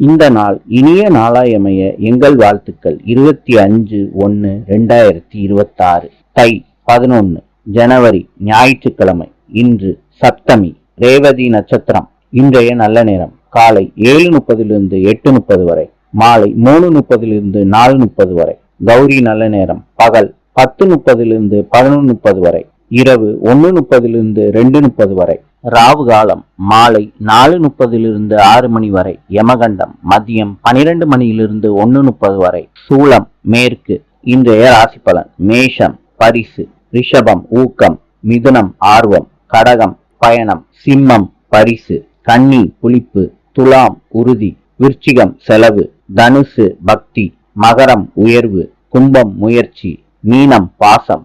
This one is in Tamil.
இந்த நாள் இனிய நாளாயமைய எங்கள் வாழ்த்துக்கள். இருபத்தி அஞ்சு ஒன்று ரெண்டாயிரத்தி இருபத்தாறு. தை பதினொன்று ஜனவரி ஞாயிற்றுக்கிழமை. இன்று சப்தமி ரேவதி நட்சத்திரம். இன்றைய நல்ல நேரம். காலை ஏழு முப்பதிலிருந்து எட்டு முப்பது வரை. மாலை மூணு முப்பதிலிருந்து நாலு முப்பது வரை. கௌரி நல்ல நேரம். பகல் பத்து முப்பதிலிருந்து பதினொன்று முப்பது வரை. இரவு ஒன்று முப்பதிலிருந்து ரெண்டு முப்பது வரை ராவு காலம் மாலை நாலு முப்பதிலிருந்து ஆறு மணி வரை யமகண்டம் மதியம் பனிரெண்டு மணியிலிருந்து ஒன்று முப்பது வரை சூளம் மேற்கு இன்றைய ராசி பலன் மேஷம் பரிசு ரிஷபம் ஊக்கம் மிதுனம் ஆர்வம் கடகம் பயணம் சிம்மம் பரிசு கன்னி புளிப்பு துலாம் உறுதி விருச்சிகம் செலவு தனுசு பக்தி மகரம் உயர்வு கும்பம் முயற்சி மீனம் பாசம்